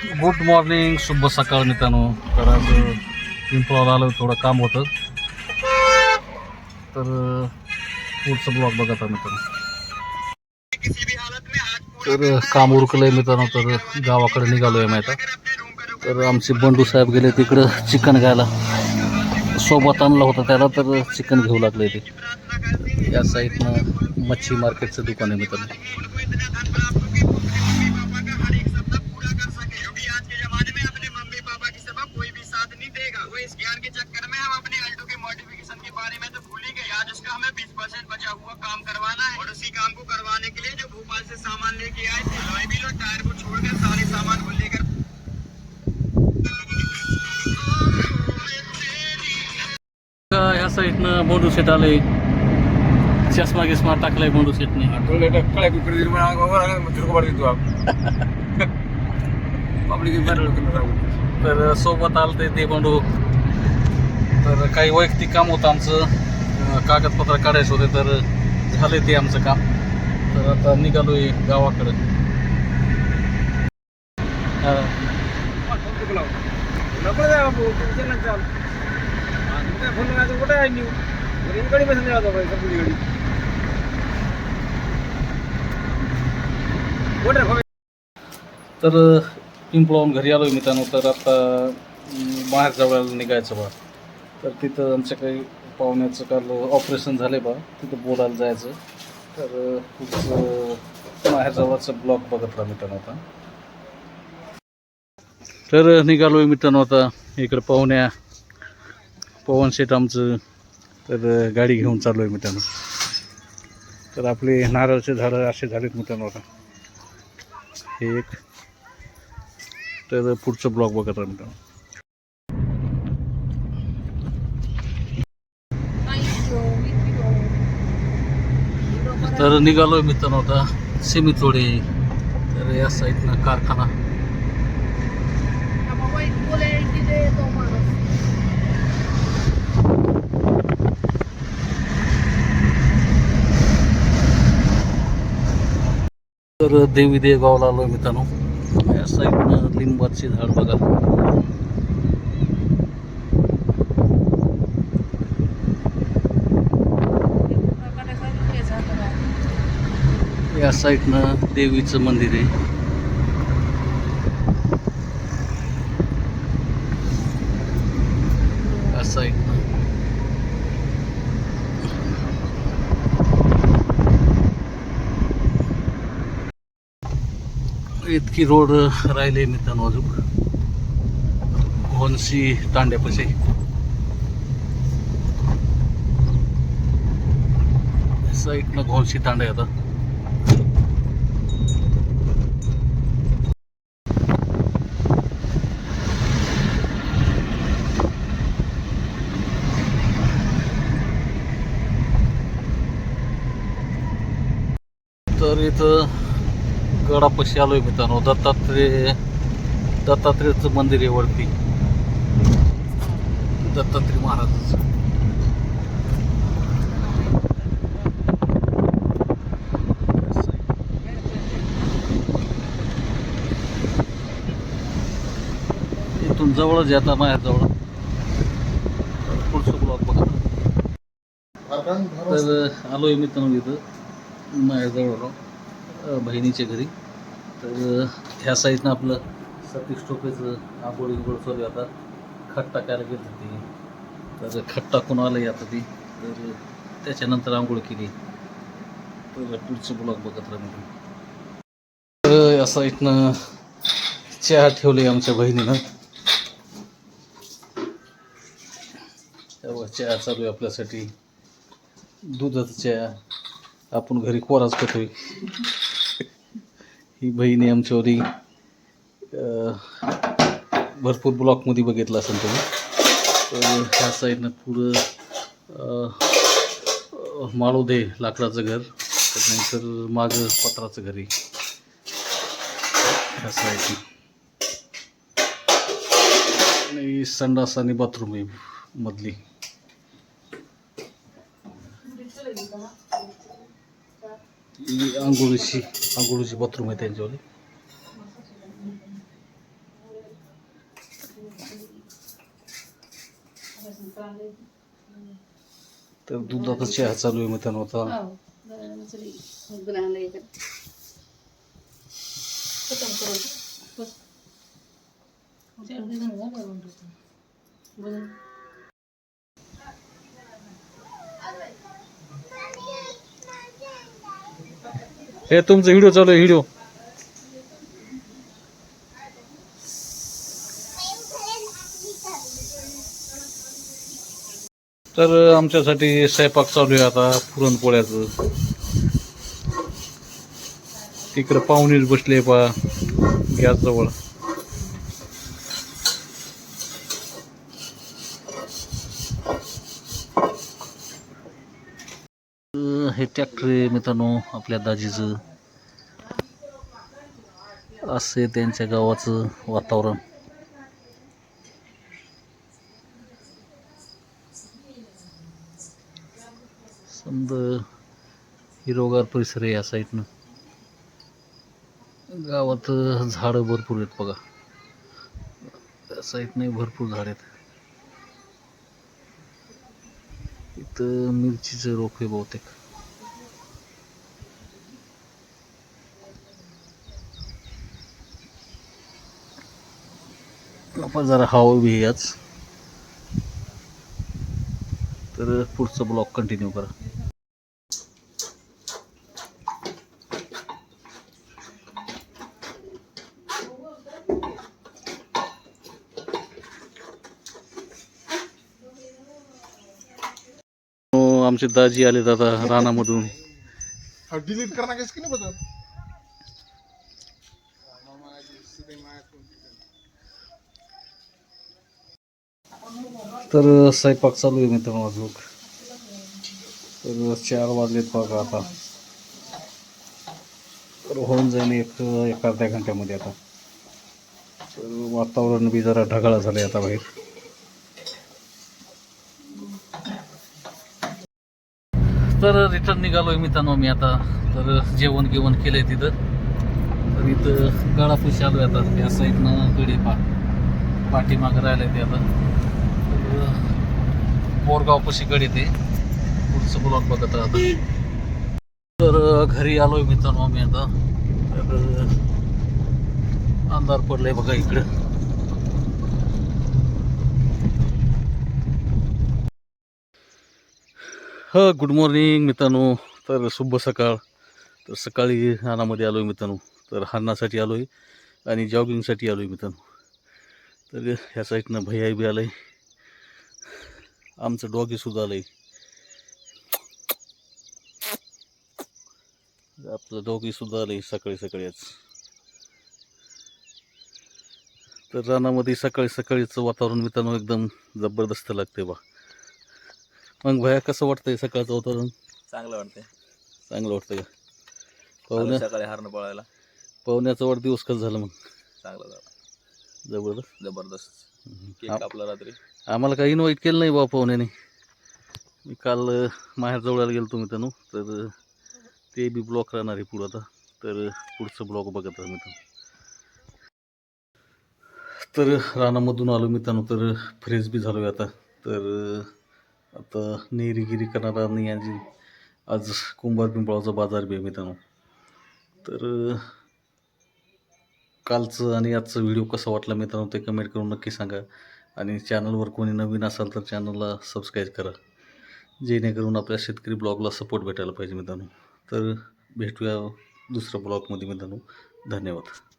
Good morning शुभ सकाळ मित्रांनो. तर आज पिंपळावर आलं थोडं काम होतं. तर पुढचं ब्लॉग बघा आता मित्रांनो. तर काम उरकलंय मित्रांनो तर गावाकडे निघालोय माहिती तर आमचे बंडू साहेब गेले तिकडं चिकन घ्यायला. सोबत आणलं होता त्याला तर चिकन घेऊ लागले ते. या साईडनं मच्छी मार्केटचं दुकान आहे मित्रांनो. काम करवाना है। और उसी काम को करवाने के लिए जो भोपाल से सामान लेके आए थे हलवाई भी लोग टायर को छोड़कर सारे सामान को लेकर। ह्या साईडनं बंडू सेट आले चष्मा गिस्मा टाकलाय बंडू सेटने तर सोबत आलं ते ते बंडू. तर काही वैयक्तिक काम होतं आमचं. कागदपत्र काढायचं होते तर झाले ते आमचं काम. तर आता निघालोय गावाकडं. हा. तर पिंपळावून घरी आलो मित्रांनो तर आता बाहेर जवळ निघायचं बा. तर तिथं आमच्या काही पाहुण्याचं काल ऑपरेशन झाले बा. तिथं बोलायला जायचं. तर अं, बाहेर जवळचं ब्लॉक बघत राहा मित्रांनो आता. तर निघालो आहे मित्रांनो आता. इकडं पाहुण्या पवन शेट आमचं. तर गाडी घेऊन चाललो आहे मित्रांनो. तर आपले नारळचे झाडं असे झालेत मित्रांनो आता. हे एक. तर पुढचं ब्लॉग बघत राहा मित्रांनो. तर निघालोय मित्रांनो आता सेमी तर या साईडनं कारखाना. तर देवी गावला आलोय मित्रांनो. साईडनं लिंबाचे झाड बघा. या साईडनं देवीचं मंदिर आहे या साईडनं इतकी रोड राहिले मित्रांनो अजून. घोनसी तांड्यापाशी साईडनं घोनसी तांडे आता. तर इथं गडापाशी आलोय मित्रांनो दत्तात्रेय दत्तात्रेयचं मंदिर आहे वरती. दत्तात्रेय महाराजाचं. इथून जवळच येतात माझ्या जवळ पुढचं ब्लॉक बघा. तर आलोय मित्रांनो इथं. माझ्याजवळ राहू बहिणीच्या घरी. तर ह्या साईडनं आपलं सतीश टोपेचं आंघोळी गोळ चालू आता. खट टाकायला गेलं होती. तर खट टाकून आलं आता ती. तर त्याच्यानंतर आंघोळ केली. तर पुढचं ब्लॉग बघत राहा तर या साईडनं चहा ठेवली आमच्या बहिणीनं. तेव्हा चहा चालू आहे आपल्यासाठी. दुधाचा चहा. आपण घरी कोराच करतोय ही बहीण आमच्यावरी भरपूर ब्लॉकमध्ये बघितलं असेल तुम्ही. तर ह्या साईडनं पुढं माळोदे लाकडाचं घर त्यानंतर मागं पत्राचं घरी ह्या साईडनं आणि संडास आणि बाथरूम मधली. 이 안구르시 안구르시 버트룸에 된 저리 तर दुधाचा चहा चालू आहे मग त्यानं होता खतम करून हे तुमचा व्हिडिओ चालू आहे व्हिडिओ तर आमच्यासाठी स्वयंपाक चालू आहे आता पुरणपोळ्याचं. तिकडं पाहुणेच बसले पा गॅस जवळ हे ट्रॅक्टर आहे मित्रांनो आपल्या दाजीचं. असे त्यांच्या गावाचं वातावरण. समज हिरोगार परिसर आहे या साईडनं गावात झाडं भरपूर आहेत बघा. त्या साईडनं भरपूर झाड आहेत. तिथं मिरचीचं रोप आहे बहुतेक. आपण जरा हवा बी आहे आज तर पुढचा ब्लॉक कंटिन्यू करा हो, आमचे दाजी आले आता रानामधून. डिलीट करना कैसे नहीं बता तर स्वयंपाक चालू आहे मित्रांनो अजून. तर चार वाजलेत बघा आता. तर होऊन जाईन एक एक अर्ध्या घंट्यामध्ये आता. तर वातावरण बी जरा ढगाळ झालं आहे आता बाहेर. तर रिटर्न निघालोय मित्रांनो मी आता. तर जेवण गिवण केलंय तिथं. तर इथं आलो आलोय आता. त्या साईडनं गडी पा पाठीमागं राहिलंय ते आता. बोरगावपाशी गड येते पुढचं ब्लॉक बघत आता तर घरी आलोय मित्रांनो मी आता. तर अंधार पडलाय बघा इकडं. ह गुड मॉर्निंग मित्रांनो. तर शुभ सकाळ. तर सकाळी रानामध्ये आहे मित्रांनो. तर हान्णासाठी आलो आहे आणि जॉगिंगसाठी आलो आहे मित्रांनो. तर ह्या साईडनं भैया बी आलं आहे आमचं डॉगीसुद्धा आलं आहे आपलं डॉगीसुद्धा आलं आहे सकाळी सकाळी आज. तर रानामध्ये सकाळी सकाळीचं वातावरण मित्रांनो एकदम जबरदस्त लागते बा. मग भया कसं वाटतंय सकाळचं वातावरण? चांगलं वाटतंय. चांगलं वाटतं का? पाहुण्या? सकाळी हारणं पळायला. पाहुण्याचा वाढदिवस कसं झालं मग? चांगलं झालं. जबरदस्त? जबरदस्त. केक आप- कापला रात्री. आम्हाला काही इन्व्हाइट केलं नाही बा पाहुण्याने. मी काल अं, माहेर जवळायला गेलो मित्रांनो तर अं, ते बी ब्लॉक राहणार आहे पुढं आता. तर अं, पुढचं ब्लॉक बघत राहा मित्रांनो. तर रानामधून आलो मित्रांनो तर फ्रेश बी झालो आता. तर अं, आता नेहरीगिरी करणारा आणि आज कुंभार पिंपळाचा बाजार बी आहे मित्रांनो. तर कालचं आणि आजचं व्हिडिओ कसा वाटला मित्रांनो ते कमेंट करून नक्की सांगा. आणि चॅनलवर कोणी नवीन असाल तर चॅनलला सबस्क्राईब करा. जेणेकरून आपल्या शेतकरी ब्लॉगला सपोर्ट भेटायला पाहिजे मित्रांनो. तर भेटूया दुसऱ्या ब्लॉगमध्ये मित्रांनो. धन्यवाद.